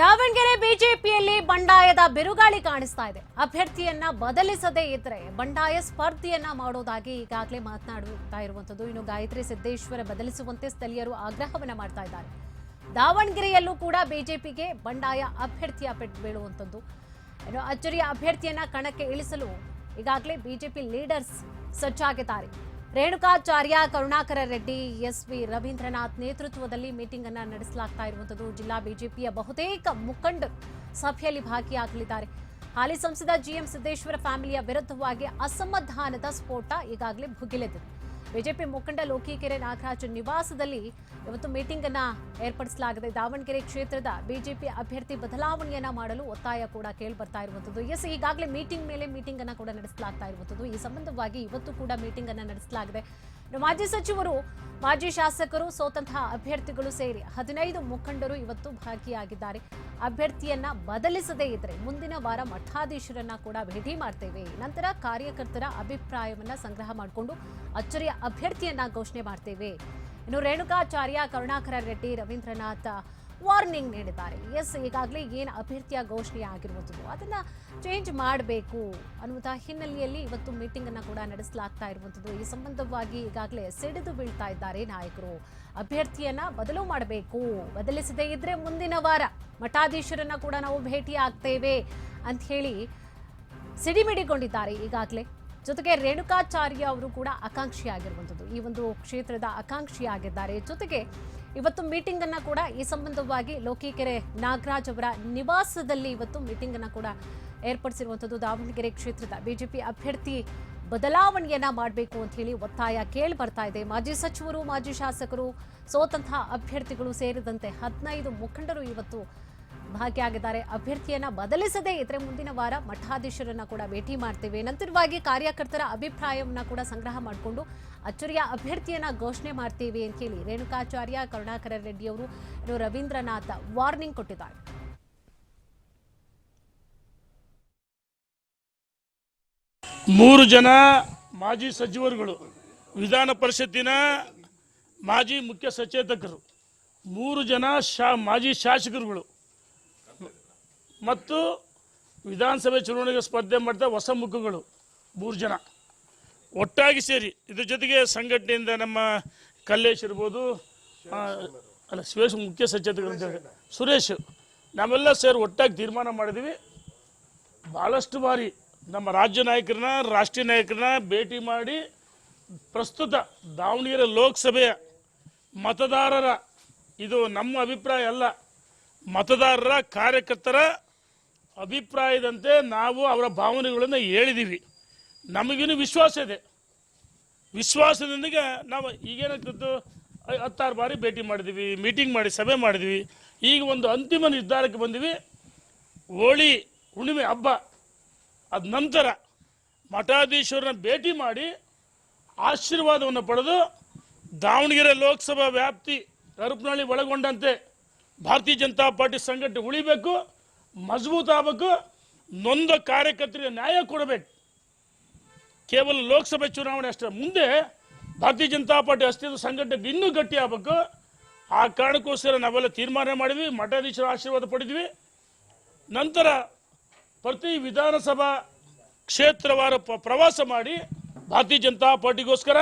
ದಾವಣಗೆರೆ ಬಿಜೆಪಿಯಲ್ಲಿ ಬಂಡಾಯದ ಬಿರುಗಾಳಿ ಕಾಣಿಸ್ತಾ ಇದೆ. ಅಭ್ಯರ್ಥಿಯನ್ನ ಬದಲಿಸದೇ ಇದ್ರೆ ಬಂಡಾಯ ಸ್ಪರ್ಧಿಯನ್ನ ಮಾಡೋದಾಗಿ ಈಗಾಗಲೇ ಮಾತನಾಡುತ್ತಾ ಇರುವಂತದ್ದು. ಇನ್ನು ಗಾಯತ್ರಿ ಸಿದ್ದೇಶ್ವರ ಬದಲಿಸುವಂತೆ ಸ್ಥಳೀಯರು ಆಗ್ರಹವನ್ನ ಮಾಡ್ತಾ ಇದ್ದಾರೆ. ದಾವಣಗೆರೆಯಲ್ಲೂ ಕೂಡ ಬಿಜೆಪಿಗೆ ಬಂಡಾಯ ಅಭ್ಯರ್ಥಿಯ ಪೆಟ್ಟು ಬೀಳುವಂಥದ್ದು ಇನ್ನು ಅಚ್ಚರಿಯ ಅಭ್ಯರ್ಥಿಯನ್ನ ಕಣಕ್ಕೆ ಇಳಿಸಲು ಈಗಾಗಲೇ ಬಿಜೆಪಿ ಲೀಡರ್ಸ್ ಸಜ್ಜಾಗಿದ್ದಾರೆ. ರೇಣುಕಾಚಾರ್ಯ, ಕರುಣಾಕರ ರೆಡ್ಡಿ ಎಸ್ ವಿ ರವೀಂದ್ರನಾಥ್ ನೇತೃತ್ವದಲ್ಲಿ ಮೀಟಿಂಗ್ ಅನ್ನು ನಡೆಸಲಾಗ್ತಾ ಇರುವಂತದ್ದು ಜಿಲ್ಲಾ ಬಿಜೆಪಿಯ ಬಹುತೇಕ ಮುಖಂಡರು ಸಭೆಯಲ್ಲಿ ಭಾಗಿಯಾಗಲಿದ್ದಾರೆ. ಹಾಲಿ ಸಂಸದ ಜಿಎಂ ಸಿದ್ದೇಶ್ವರ ಫ್ಯಾಮಿಲಿಯ ವಿರುದ್ಧವಾಗಿ ಅಸಮಾಧಾನದ ಸ್ಫೋಟ ಈಗಾಗಲೇ ಭುಗಿಲೆದಿದೆ ಬಿಜೆಪಿ ಮುಖಂಡ ಲೋಕಿಕೆರೆ ನಾಗರಾಜ್ ನಿವಾಸದಲ್ಲಿ ಇವತ್ತು ಮೀಟಿಂಗ್ ಅನ್ನ ಏರ್ಪಡಿಸಲಾಗಿದೆ. ದಾವಣಗೆರೆ ಕ್ಷೇತ್ರದ ಬಿಜೆಪಿ ಅಭ್ಯರ್ಥಿ ಬದಲಾವಣೆಯನ್ನ ಮಾಡಲು ಒತ್ತಾಯ ಕೂಡ ಕೇಳಿ ಬರ್ತಾ ಇರುವಂತದ್ದು. ಎಸ್ ಈಗಾಗಲೇ ಮೀಟಿಂಗ್ ಮೇಲೆ ಮೀಟಿಂಗ್ ಅನ್ನ ಕೂಡ ನಡೆಸಲಾಗ್ತಾ ಇರುವಂತದ್ದು. ಈ ಸಂಬಂಧವಾಗಿ ಇವತ್ತು ಕೂಡ ಮೀಟಿಂಗ್ ಅನ್ನ ನಡೆಸಲಾಗಿದೆ. ಮಾಜಿ ಸಚಿವರು, ಮಾಜಿ ಶಾಸಕರು ಸೋತಂತಹ ಅಭ್ಯರ್ಥಿಗಳು ಸೇರಿ ಹದಿನೈದು ಮುಖಂಡರು ಇವತ್ತು ಭಾಗಿಯಾಗಿದ್ದಾರೆ. ಅಭ್ಯರ್ಥಿಯನ್ನ ಬದಲಿಸದೇ ಇದ್ರೆ ಮುಂದಿನ ವಾರ ಮಠಾಧೀಶರನ್ನ ಕೂಡ ಭೇಟಿ ಮಾಡ್ತೇವೆ. ನಂತರ ಕಾರ್ಯಕರ್ತರ ಅಭಿಪ್ರಾಯವನ್ನ ಸಂಗ್ರಹ ಮಾಡಿಕೊಂಡು ಅಚ್ಚರಿಯ ಅಭ್ಯರ್ಥಿಯನ್ನ ಘೋಷಣೆ ಮಾಡ್ತೇವೆ. ಇನ್ನು ರೇಣುಕಾಚಾರ್ಯ, ಕರುಣಾಕರ ರೆಡ್ಡಿ, ರವೀಂದ್ರನಾಥ್ ವಾರ್ನಿಂಗ್ ನೀಡಿದ್ದಾರೆ. ಎಸ್, ಈಗಾಗಲೇ ಏನು ಅಭ್ಯರ್ಥಿಯ ಘೋಷಣೆ ಆಗಿರುವಂಥದ್ದು ಅದನ್ನ ಚೇಂಜ್ ಮಾಡಬೇಕು ಅನ್ನುವಂಥ ಹಿನ್ನೆಲೆಯಲ್ಲಿ ಇವತ್ತು ಮೀಟಿಂಗ್ ಅನ್ನ ಕೂಡ ನಡೆಸಲಾಗ್ತಾ ಇರುವಂಥದ್ದು. ಈ ಸಂಬಂಧವಾಗಿ ಈಗಾಗಲೇ ಸಿಡಿದು ಬೀಳ್ತಾ ಇದ್ದಾರೆ ನಾಯಕರು. ಅಭ್ಯರ್ಥಿಯನ್ನ ಬದಲು ಮಾಡಬೇಕು. ಬದಲಿಸದೇ ಇದ್ರೆ ಮುಂದಿನ ವಾರ ಮಠಾಧೀಶರನ್ನ ಕೂಡ ನಾವು ಭೇಟಿ ಆಗ್ತೇವೆ ಅಂತ ಹೇಳಿ ಸಿಡಿಮಿಡಿಗೊಂಡಿದ್ದಾರೆ ಈಗಾಗಲೇ. ಜೊತೆಗೆ ರೇಣುಕಾಚಾರ್ಯ ಅವರು ಕೂಡ ಆಕಾಂಕ್ಷಿಯಾಗಿರುವಂಥದ್ದು. ಈ ಒಂದು ಕ್ಷೇತ್ರದ ಆಕಾಂಕ್ಷಿಯಾಗಿದ್ದಾರೆ. ಜೊತೆಗೆ ಇವತ್ತು ಮೀಟಿಂಗ್ ಅನ್ನ ಕೂಡ ಈ ಸಂಬಂಧವಾಗಿ ಲೋಕಿಕೆರೆ ನಾಗರಾಜ್ ಅವರ ನಿವಾಸದಲ್ಲಿ ಇವತ್ತು ಮೀಟಿಂಗ್ ಅನ್ನ ಕೂಡ ಏರ್ಪಡಿಸಿರುವಂಥದ್ದು. ದಾವಣಗೆರೆ ಕ್ಷೇತ್ರದ ಬಿಜೆಪಿ ಅಭ್ಯರ್ಥಿ ಬದಲಾವಣೆಯನ್ನ ಮಾಡಬೇಕು ಅಂತ ಹೇಳಿ ಒತ್ತಾಯ ಕೇಳಿ ಬರ್ತಾ ಇದೆ. ಮಾಜಿ ಸಚಿವರು, ಮಾಜಿ ಶಾಸಕರು ಸೋತಂತಹ ಅಭ್ಯರ್ಥಿಗಳು ಸೇರಿದಂತೆ ಹದಿನೈದು ಮುಖಂಡರು ಇವತ್ತು ಭಾಗಿಯಾಗಿದ್ದಾರೆ ಅಭ್ಯರ್ಥಿಯನ್ನ ಬದಲಿಸದೆ ಇದ್ರೆ ಮುಂದಿನ ವಾರ ಮಠಾಧೀಶರನ್ನ ಕೂಡ ಭೇಟಿ ಮಾಡ್ತೇವೆ. ನಂತರವಾಗಿ ಕಾರ್ಯಕರ್ತರ ಅಭಿಪ್ರಾಯವನ್ನ ಕೂಡ ಸಂಗ್ರಹ ಮಾಡಿಕೊಂಡು ಅಚ್ಚರಿಯ ಅಭ್ಯರ್ಥಿಯನ್ನ ಘೋಷಣೆ ಮಾಡ್ತೀವಿ ಅಂತ ಹೇಳಿ ರೇಣುಕಾಚಾರ್ಯ ಕರುಣಾಕರ ರೆಡ್ಡಿ ಅವರು ರವೀಂದ್ರನಾಥ್ ವಾರ್ನಿಂಗ್ ಕೊಟ್ಟಿದ್ದಾರೆ. ಮೂರು ಜನ ಮಾಜಿ ಸಚಿವರುಗಳು, ವಿಧಾನ ಪರಿಷತ್ತಿನ ಮಾಜಿ ಮುಖ್ಯ ಸಚೇತಕರು, ಮೂರು ಜನ ಶಾ, ಮಾಜಿ ಶಾಸಕರುಗಳು ಮತ್ತು ವಿಧಾನಸಭೆ ಚುನಾವಣೆಗೆ ಸ್ಪರ್ಧೆ ಮಾಡಿದ ಹೊಸ ಮುಖಗಳು, ಮೂರು ಜನ. ಒಟ್ಟಾಗಿ ಸೇರಿ, ಇದ್ರ ಜೊತೆಗೆ ಸಂಘಟನೆಯಿಂದ ನಮ್ಮ ಕಲ್ಲೇಶ್ ಇರ್ಬೋದು ಅಲ್ಲ ಸುರೇಶ್ ಮುಖ್ಯ ಸಚೇತಕರು ಸುರೇಶ್, ನಾವೆಲ್ಲ ಸೇರಿ ಒಟ್ಟಾಗಿ ತೀರ್ಮಾನ ಮಾಡಿದ್ವಿ ಭಾಳಷ್ಟು ಬಾರಿ ನಮ್ಮ ರಾಜ್ಯ ನಾಯಕರನ್ನ, ರಾಷ್ಟ್ರೀಯ ನಾಯಕರನ್ನ ಭೇಟಿ ಮಾಡಿ, ಪ್ರಸ್ತುತ ದಾವಣಗೆರೆ ಲೋಕಸಭೆಯ ಮತದಾರರ, ಇದು ನಮ್ಮ ಅಭಿಪ್ರಾಯ ಅಲ್ಲ, ಮತದಾರರ ಕಾರ್ಯಕರ್ತರ ಅಭಿಪ್ರಾಯದಂತೆ ನಾವು ಅವರ ಭಾವನೆಗಳನ್ನು ಹೇಳಿದ್ದೀವಿ ನಮಗಿನ್ನೂ ವಿಶ್ವಾಸ ಇದೆ. ವಿಶ್ವಾಸದೊಂದಿಗೆ ನಾವು ಈಗೇನಾಗ್ತಿತ್ತು ಹತ್ತಾರು ಬಾರಿ ಭೇಟಿ ಮಾಡಿದ್ವಿ, ಮೀಟಿಂಗ್ ಮಾಡಿ, ಸಭೆ ಮಾಡಿದ್ವಿ. ಈಗ ಒಂದು ಅಂತಿಮ ನಿರ್ಧಾರಕ್ಕೆ ಬಂದಿವಿ. ಹೋಳಿ ಹುಣ್ಣಿಮೆ ಹಬ್ಬ ಅದ ನಂತರ ಮಠಾಧೀಶ್ವರನ ಭೇಟಿ ಮಾಡಿ ಆಶೀರ್ವಾದವನ್ನು ಪಡೆದು ದಾವಣಗೆರೆ ಲೋಕಸಭಾ ವ್ಯಾಪ್ತಿ ಕರುಪ್ನಹಳ್ಳಿ ಒಳಗೊಂಡಂತೆ ಭಾರತೀಯ ಜನತಾ ಪಾರ್ಟಿ ಸಂಘಟನೆ ಉಳಿಬೇಕು. ಮಜಬೂತ್ ಆಗಬೇಕು, ನೊಂದ ಕಾರ್ಯಕರ್ತರಿಗೆ ನ್ಯಾಯ ಕೊಡಬೇಕು. ಕೇವಲ ಲೋಕಸಭೆ ಚುನಾವಣೆ ಅಷ್ಟೇ. ಮುಂದೆ ಭಾರತೀಯ ಜನತಾ ಪಾರ್ಟಿ ಅಸ್ತಿತ್ವ ಸಂಘಟನೆ ಇನ್ನೂ ಗಟ್ಟಿ ಆಗಬೇಕು. ಆ ಕಾರಣಕ್ಕೋಸ್ಕರ ನಾವೆಲ್ಲ ತೀರ್ಮಾನ ಮಾಡಿದ್ವಿ, ಮಠಾಧೀಶರ ಆಶೀರ್ವಾದ ಪಡೆದ್ವಿ. ನಂತರ ಪ್ರತಿ ವಿಧಾನಸಭಾ ಕ್ಷೇತ್ರವಾರ ಪ್ರವಾಸ ಮಾಡಿ ಭಾರತೀಯ ಜನತಾ ಪಾರ್ಟಿಗೋಸ್ಕರ,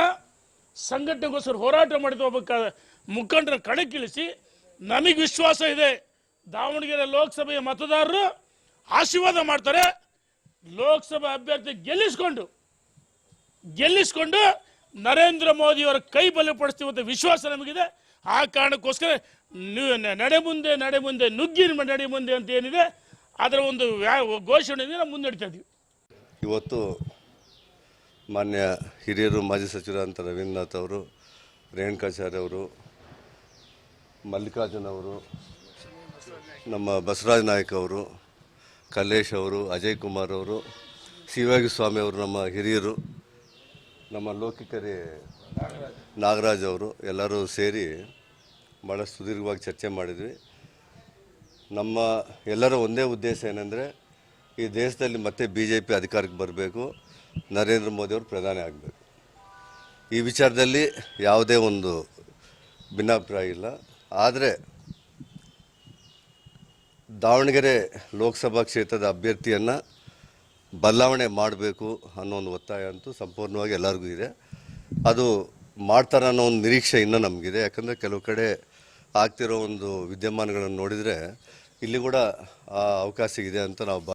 ಸಂಘಟನೆಗೋಸ್ಕರ ಹೋರಾಟ ಮಾಡಿದ ಒಬ್ಬ ಮುಖಂಡರ ಕಣಕ್ಕಿಳಿಸಿ ನಮಗೆ ವಿಶ್ವಾಸ ಇದೆ. ದಾವಣಗೆರೆ ಲೋಕಸಭೆಯ ಮತದಾರರು ಆಶೀರ್ವಾದ ಮಾಡ್ತಾರೆ. ಲೋಕಸಭಾ ಅಭ್ಯರ್ಥಿ ಗೆಲ್ಲಿಸ್ಕೊಂಡು ಗೆಲ್ಲಿಸ್ಕೊಂಡು ನರೇಂದ್ರ ಮೋದಿಯವರ ಕೈ ಬಲಪಡಿಸ್ತೀವಿ ಅಂತ ವಿಶ್ವಾಸ ನಮಗಿದೆ. ಆ ಕಾರಣಕ್ಕೋಸ್ಕರ ನಡೆ ಮುಂದೆ ನಡೆ ಮುಂದೆ ನುಗ್ಗಿನ ನಡೆ ಮುಂದೆ ಅಂತ ಏನಿದೆ, ಅದರ ಒಂದು ಘೋಷಣೆಯಿಂದ ನಾವು ಮುನ್ನಡೀತಾ ಇದ್ದೀವಿ. ಇವತ್ತು ಮಾನ್ಯ ಹಿರಿಯರು ಮಾಜಿ ಸಚಿವರಾದಂಥ ರವೀಂದ್ರನಾಥ್ ಅವರು, ರೇಣುಕಾಚಾರ್ಯ ಅವರು, ಮಲ್ಲಿಕಾರ್ಜುನ್ ಅವರು ನಮ್ಮ ಬಸವರಾಜ ನಾಯಕ್ ಅವರು, ಕಲ್ಲೇಶ್ ಅವರು, ಅಜಯ್ ಕುಮಾರ್ ಅವರು ಶಿವಯೋಗಿ ಸ್ವಾಮಿ ಅವರು, ನಮ್ಮ ಹಿರಿಯರು, ನಮ್ಮ ಲೋಕಿಕರಿ ನಾಗರಾಜ್ ಅವರು, ಎಲ್ಲರೂ ಸೇರಿ ಭಾಳ ಸುದೀರ್ಘವಾಗಿ ಚರ್ಚೆ ಮಾಡಿದ್ವಿ. ನಮ್ಮ ಎಲ್ಲರ ಒಂದೇ ಉದ್ದೇಶ ಏನಂದರೆ, ಈ ದೇಶದಲ್ಲಿ ಮತ್ತೆ ಬಿ ಜೆ ಪಿ ಅಧಿಕಾರಕ್ಕೆ ಬರಬೇಕು, ನರೇಂದ್ರ ಮೋದಿ ಅವರು ಪ್ರಧಾನಿ ಆಗಬೇಕು. ಈ ವಿಚಾರದಲ್ಲಿ ಯಾವುದೇ ಒಂದು ಭಿನ್ನಾಭಿಪ್ರಾಯ ಇಲ್ಲ. ಆದರೆ ದಾವಣಗೆರೆ ಲೋಕಸಭಾ ಕ್ಷೇತ್ರದ ಅಭ್ಯರ್ಥಿಯನ್ನು ಬದಲಾವಣೆ ಮಾಡಬೇಕು ಅನ್ನೋ ಒಂದು ಒತ್ತಾಯ ಅಂತೂ ಸಂಪೂರ್ಣವಾಗಿ ಎಲ್ಲರಿಗೂ ಇದೆ. ಅದು ಮಾಡ್ತಾರೆ ಅನ್ನೋ ಒಂದು ನಿರೀಕ್ಷೆ ಇನ್ನೂ ನಮಗಿದೆ. ಯಾಕಂದರೆ ಕೆಲವು ಕಡೆ ಆಗ್ತಿರೋ ಒಂದು ವಿದ್ಯಮಾನಗಳನ್ನು ನೋಡಿದರೆ ಇಲ್ಲಿ ಕೂಡ ಅವಕಾಶ ಇದೆ ಅಂತ ನಾವು